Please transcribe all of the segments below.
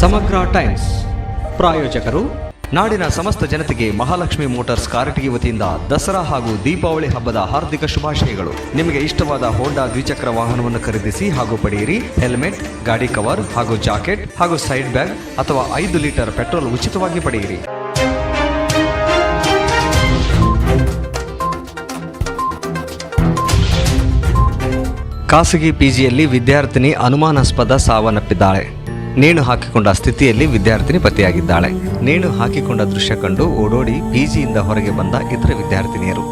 ಸಮಗ್ರ ಟೈಮ್ಸ್. ಪ್ರಾಯೋಜಕರು, ನಾಡಿನ ಸಮಸ್ತ ಜನತೆಗೆ ಮಹಾಲಕ್ಷ್ಮಿ ಮೋಟಾರ್ಸ್ ಕಾರಟಗಿ ವತಿಯಿಂದ ದಸರಾ ಹಾಗೂ ದೀಪಾವಳಿ ಹಬ್ಬದ ಹಾರ್ದಿಕ ಶುಭಾಶಯಗಳು. ನಿಮಗೆ ಇಷ್ಟವಾದ ಹೋಂಡಾ ದ್ವಿಚಕ್ರ ವಾಹನವನ್ನು ಖರೀದಿಸಿ ಹಾಗೂ ಪಡೆಯಿರಿ. ಹೆಲ್ಮೆಟ್, ಗಾಡಿ ಕವರ್ ಹಾಗೂ ಜಾಕೆಟ್ ಹಾಗೂ ಸೈಡ್ ಬ್ಯಾಗ್ ಅಥವಾ ಐದು ಲೀಟರ್ ಪೆಟ್ರೋಲ್ ಉಚಿತವಾಗಿ ಪಡೆಯಿರಿ. ಖಾಸಗಿ ಪಿಜಿಯಲ್ಲಿ ವಿದ್ಯಾರ್ಥಿನಿ ಅನುಮಾನಾಸ್ಪದ ಸಾವನ್ನಪ್ಪಿದ್ದಾಳೆ. ನೇಣು ಹಾಕಿಕೊಂಡ ಸ್ಥಿತಿಯಲ್ಲಿ ವಿದ್ಯಾರ್ಥಿನಿ ಪತಿಯಾಗಿದ್ದಾಳೆ. ನೇಣು ಹಾಕಿಕೊಂಡ ದೃಶ್ಯ ಕಂಡು ಓಡೋಡಿ ಪಿಜಿಯಿಂದ ಹೊರಗೆ ಬಂದ ಇತರ ವಿದ್ಯಾರ್ಥಿನಿಯರು.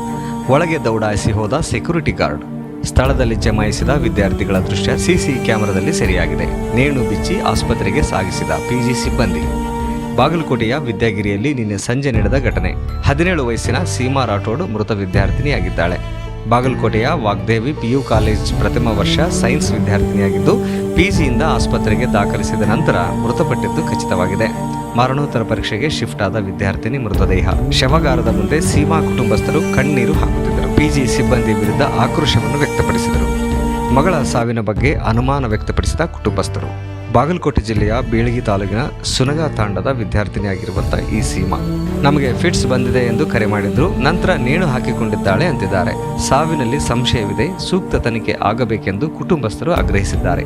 ಒಳಗೆ ದೌಡಾಯಿಸಿ ಹೋದ ಸೆಕ್ಯೂರಿಟಿ ಗಾರ್ಡ್ ಸ್ಥಳದಲ್ಲಿ ಜಮಾಯಿಸಿದ ವಿದ್ಯಾರ್ಥಿಗಳ ದೃಶ್ಯ ಸಿಸಿ ಕ್ಯಾಮೆರಾದಲ್ಲಿ ಸೆರೆಯಾಗಿದೆ. ನೇಣು ಬಿಚ್ಚಿ ಆಸ್ಪತ್ರೆಗೆ ಸಾಗಿಸಿದ ಪಿಜಿ ಸಿಬ್ಬಂದಿ. ಬಾಗಲಕೋಟೆಯ ವಿದ್ಯಾಗಿರಿಯಲ್ಲಿ ನಿನ್ನೆ ಸಂಜೆ ನಡೆದ ಘಟನೆ. ಹದಿನೇಳು ವಯಸ್ಸಿನ ಸೀಮಾ ರಾಠೋಡ್ ಮೃತ ವಿದ್ಯಾರ್ಥಿನಿಯಾಗಿದ್ದಾಳೆ. ಬಾಗಲಕೋಟೆಯ ವಾಗ್ದೇವಿ ಪಿಯು ಕಾಲೇಜ್ ಪ್ರಥಮ ವರ್ಷ ಸೈನ್ಸ್ ವಿದ್ಯಾರ್ಥಿನಿಯಾಗಿದ್ದು ಪಿಜಿಯಿಂದ ಆಸ್ಪತ್ರೆಗೆ ದಾಖಲಿಸಿದ ನಂತರ ಮೃತಪಟ್ಟಿದ್ದು ಖಚಿತವಾಗಿದೆ. ಮರಣೋತ್ತರ ಪರೀಕ್ಷೆಗೆ ಶಿಫ್ಟ್ ಆದ ವಿದ್ಯಾರ್ಥಿನಿ ಮೃತದೇಹ. ಶವಗಾರದ ಮುಂದೆ ಸೀಮಾ ಕುಟುಂಬಸ್ಥರು ಕಣ್ಣೀರು ಹಾಕುತ್ತಿದ್ದರು. ಪಿಜಿ ಸಿಬ್ಬಂದಿ ವಿರುದ್ಧ ಆಕ್ರೋಶವನ್ನು ವ್ಯಕ್ತಪಡಿಸಿದರು. ಮಗಳ ಸಾವಿನ ಬಗ್ಗೆ ಅನುಮಾನ ವ್ಯಕ್ತಪಡಿಸಿದ ಕುಟುಂಬಸ್ಥರು. ಬಾಗಲಕೋಟೆ ಜಿಲ್ಲೆಯ ಬೀಳಗಿ ತಾಲೂಕಿನ ಸುನಗ ತಾಂಡದ ವಿದ್ಯಾರ್ಥಿನಿಯಾಗಿರುವಂತ ಈ ಸೀಮಾ. ನಮಗೆ ಫಿಟ್ಸ್ ಬಂದಿದೆ ಎಂದು ಕರೆ ಮಾಡಿದ್ರು, ನಂತರ ನೇಣು ಹಾಕಿಕೊಂಡಿದ್ದಾಳೆ ಅಂತಿದ್ದಾರೆ. ಸಾವಿನಲ್ಲಿ ಸಂಶಯವಿದೆ, ಸೂಕ್ತ ತನಿಖೆ ಆಗಬೇಕೆಂದು ಕುಟುಂಬಸ್ಥರು ಆಗ್ರಹಿಸಿದ್ದಾರೆ.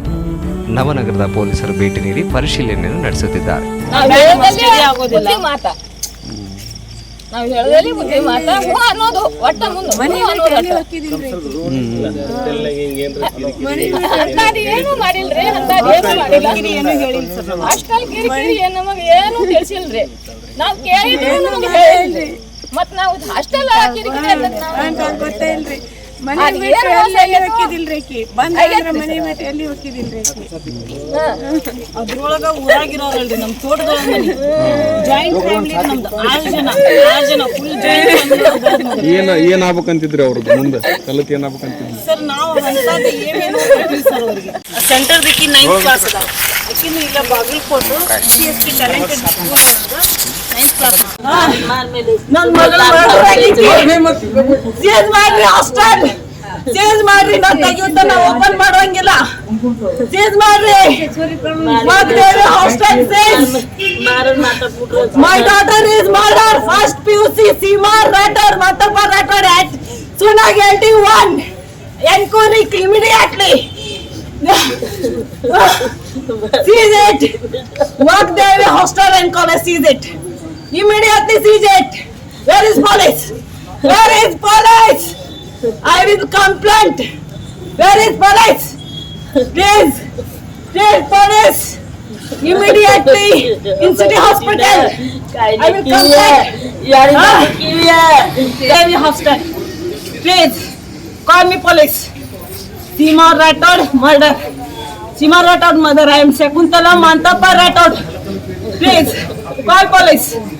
ನವನಗರದ ಪೊಲೀಸರು ಭೇಟಿ ನೀಡಿ ಪರಿಶೀಲನೆಯನ್ನು ನಡೆಸುತ್ತಿದ್ದಾರೆ. ನಾವ್ ಹೇಳೋದಲ್ಲಿ ಮಾತ ಅನ್ನೋದು ಒಟ್ಟ ಮುಂದೆ. ಮನೆ ಅನ್ನೋದು ಏನು ಮಾಡಿಲ್ರಿ ಅಂತಾದ್ ಏನು ಮಾಡಿಲ್ಲ. ಅಷ್ಟಲ್ಲಿ ಕಿರಿಕಿರಿ ಏನು ನಮಗೆ ಏನು ತಿಳಿಸಿಲ್ರಿ. ನಾವ್ ಕೇಳಿದ್ರು ನಮಗ್ ಹೇಳಿಲ್ರಿ ಮತ್ ನಾವು ಅಷ್ಟೆಲ್ಲ ಕಿರಿಕಿರಿ ಗೊತ್ತೇ ಇಲ್ರಿ. ಮನೆ ಬಿಟ್ಟು ಎಲ್ಲಿ ಹೋಗಿದಿಲ್ರಿ ಆಕಿ ಬಂದ ಮನೆ ಬಿಟ್ಟು ಎಲ್ಲಿ ಹೋಗಿದಿಲ್ರಿ ಆಕಿ. ಅದ್ರೊಳಗ ಊರಾಗಿರೋರಲ್ರಿ ನಮ್ ತೋಟದೊಳಗ ಮನಿ. ಜಾಯಿಂಟ್ ಫ್ಯಾಮಿಲಿ ನಮ್ದು ಆರು ಜನ ಆರು ಜನ ಫುಲ್ ಜಾಯಿಂಟ್ ಏನ್ ಏನ್ ಆಗ್ಬೇಕಂತಿದ್ರಿ ಅವ್ರದ್ದು ಮುಂದೆ? ಕಲಿತು ಏನ್ ಆಗ್ಬೇಕಂತಿದ್ರಿ ಸರ್ ನಾವು ಏನೇನೋ ಸರ್ ಅವ್ರಿಗೆ? ಸೆಂಟರ್ ದಿಕ್ಕಿ ನೈನ್ತ್ ಕ್ಲಾಸ್ ಅದ ಆಕಿನು ಇಲ್ಲ ಕೊಟ್ಟು C S T talented school ನನ್ ಮಗಳ ಚೇಂಜ್ ಮಾಡ್ರಿ ಹಾಸ್ಟೆಲ್ ಚೇಂಜ್ ಮಾಡ್ರಿ ನಾವ್ ತೆಗಿಯುತ್ತ ನಾವ್ ಓಪನ್ ಮಾಡುವಂಗಿಲ್ಲ ಚೇಂಜ್ ಮಾಡ್ರಿ ಮಗದೇವಿ hostel change My daughter is murdered. First PUC, Seema Ratter, Matappa Ratter at Sunag LT1. Enquiry immediately. seize it. Work Devi Hostel and College, seize it. Immediately seize it. Where is police? Where is police? I will complaint. Where is police? Please, please police. Immediately in city hospital. I will complaint. Ah, Devi Hospital. Please call me police. Seema Rathod murder. Seema Rathod mother. I am Shakuntala Mantappa Rathod. Please call police.